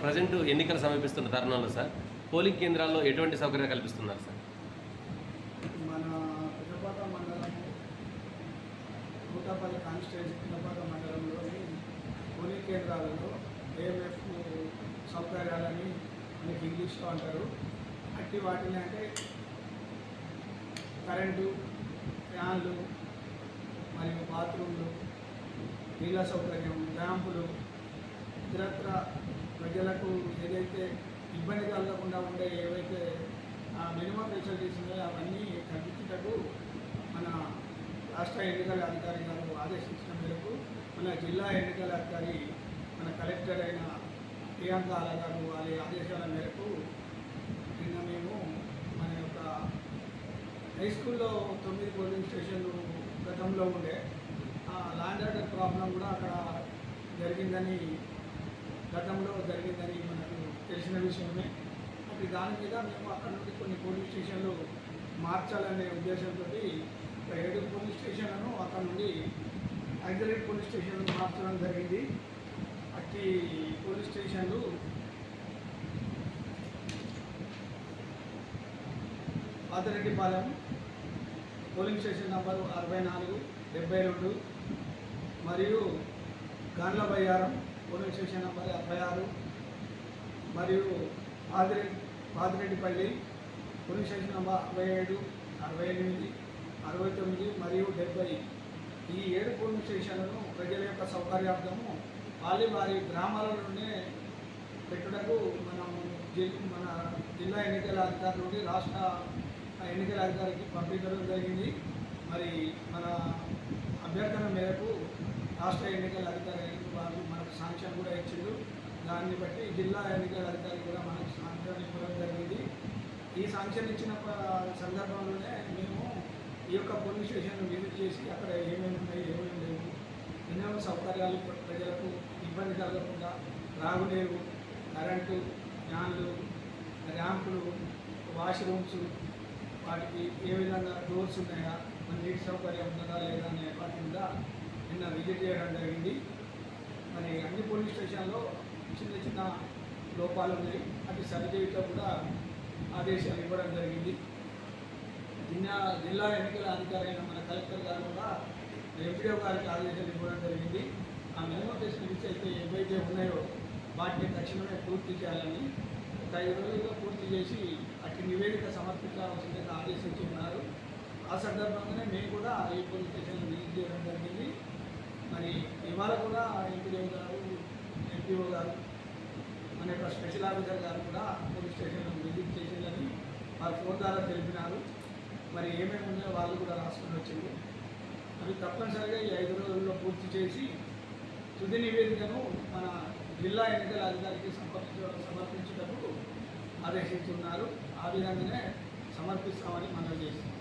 Present ఎన్నికలు సమీపిస్తున్న తరుణంలో సార్ పోలింగ్ కేంద్రాల్లో ఎటువంటి సౌకర్యాలు కల్పిస్తున్నారు సార్? మన పిఠపాక మండలం కూటపల్లి కాన్స్టిట్యూన్సీ పిఠపాక మండలంలోని పోలింగ్ కేంద్రాలలో ఏఎంఎఫ్ సౌకర్యాలని మనకి ఇంగ్లీష్లో అంటారు. అట్టి వాటిని అంటే కరెంటు ఫ్యాన్లు మరియు బాత్రూమ్లు నీళ్ళ సౌకర్యం ర్యాంపులు ఇతరత్ర ప్రజలకు ఏదైతే ఇబ్బంది కలగకుండా ఉండే ఏవైతే మినిమం ఫెసిలిటీస్ ఉన్నాయో అవన్నీ కల్పించుటకు మన రాష్ట్ర ఎన్నికల అధికారి గారు ఆదేశించిన మేరకు మన జిల్లా ఎన్నికల అధికారి మన కలెక్టర్ అయిన ప్రియాంక ఆల గారు వారి ఆదేశాల మేరకు నిన్న మేము మన యొక్క హై స్కూల్లో తొమ్మిది పోలింగ్ స్టేషన్లు గతంలో ఉండే ఆ ల్యాండ్ ఆర్డర్ ప్రాబ్లం కూడా అక్కడ జరిగిందని గతంలో జరిగిందని మనకు తెలిసిన విషయమే. అది దాని మీద మేము అక్కడ నుండి కొన్ని పోలీస్ స్టేషన్లు మార్చాలనే ఉద్దేశంతో ఏడు పోలీస్ స్టేషన్లను అక్కడ నుండి హైదరాబాద్ పోలీస్ స్టేషన్లు మార్చడం జరిగింది. అట్టి పోలీస్ స్టేషన్లు పాతరెడ్డిపాలెం పోలింగ్ స్టేషన్ నంబరు అరవై నాలుగు డెబ్బై రెండు మరియు Gandla Bayyaram police station number అరవై ఆరు మరియు Padireddy Padireddypalli polling station number అరవై ఏడు అరవై ఎనిమిది అరవై తొమ్మిది మరియు డెబ్బై. ఈ ఏడు పోలింగ్ స్టేషన్లను ప్రజల యొక్క సౌకర్యార్థము వాళ్ళ వారి గ్రామాలలోనే పెట్టుటకు మనం మన జిల్లా ఎన్నికల అధికారి నుండి రాష్ట్ర ఎన్నికల అధికారికి పంపించడం జరిగింది. మరి మన అభ్యర్థన మేరకు రాష్ట్ర ఎన్నికల అధికారి వాళ్ళు మనకు సాంక్షన్ కూడా ఇచ్చిండు దాన్ని బట్టి జిల్లా ఎన్నికల అధికారి కూడా మనకు సాంక్షన్ ఇవ్వడం జరిగింది. ఈ సాంక్షన్ ఇచ్చిన సందర్భంలోనే మేము ఈ యొక్క పోలీస్ స్టేషన్ విజిట్ చేసి అక్కడ ఏమేమి ఉన్నాయి ఏమేమి లేవు ఎన్నో సౌకర్యాలు ప్రజలకు ఇబ్బంది కలగకుండా రాగులేవు కరెంటు ఫ్యాన్లు ర్యాంపులు వాష్రూమ్స్ వాటికి ఏ విధంగా డోర్స్ ఉన్నాయా నీటి సౌకర్యం ఉన్నదా లేదా అనే వాటి మీద నిన్న విజిట్ చేయడం జరిగింది. మరి అన్ని పోలీస్ స్టేషన్లో చిన్న చిన్న లోపాలు ఉన్నాయి. అది సరిచేయటం కూడా ఆదేశాలు ఇవ్వడం జరిగింది. జిల్లా జిల్లా ఎన్నికల అధికారి అయిన మన కలెక్టర్ గారు కూడా ఎంపీఓ గారికి ఆదేశాలు ఇవ్వడం జరిగింది. ఆ మినిమం ఫెసిలిటీస్ అయితే ఏవైతే ఉన్నాయో వాటిని తక్షణమే పూర్తి చేయాలని ఒక ఐదు రోజుల్లో పూర్తి చేసి అటు నివేదిక సమర్పించాల్సిందిగా ఆదేశించి ఉన్నారు. ఆ సందర్భంగానే మేము కూడా ఈ పోలీస్ స్టేషన్ విజిట్ చేయడం జరిగింది. మరి ఇవాళ కూడా ఎంపీఓ గారు ఎంపీఓ గారు మన యొక్క స్పెషల్ ఆఫీసర్ గారు కూడా పోలీస్ స్టేషన్లో విజిట్ చేసిందని వారు ఫోన్ ద్వారా తెలిపినారు. మరి ఏమేమి ఉన్నాయో వాళ్ళు కూడా రాసుకుని వచ్చింది అవి తప్పనిసరిగా ఈ ఐదు రోజుల్లో పూర్తి చేసి తుది నివేదికను మన జిల్లా ఎన్నికల అధికారికి సమర్పించ సమర్పించేటప్పుడు ఆదేశిస్తున్నారు. ఆ విధంగానే సమర్పిస్తామని మనం చేస్తున్నాం.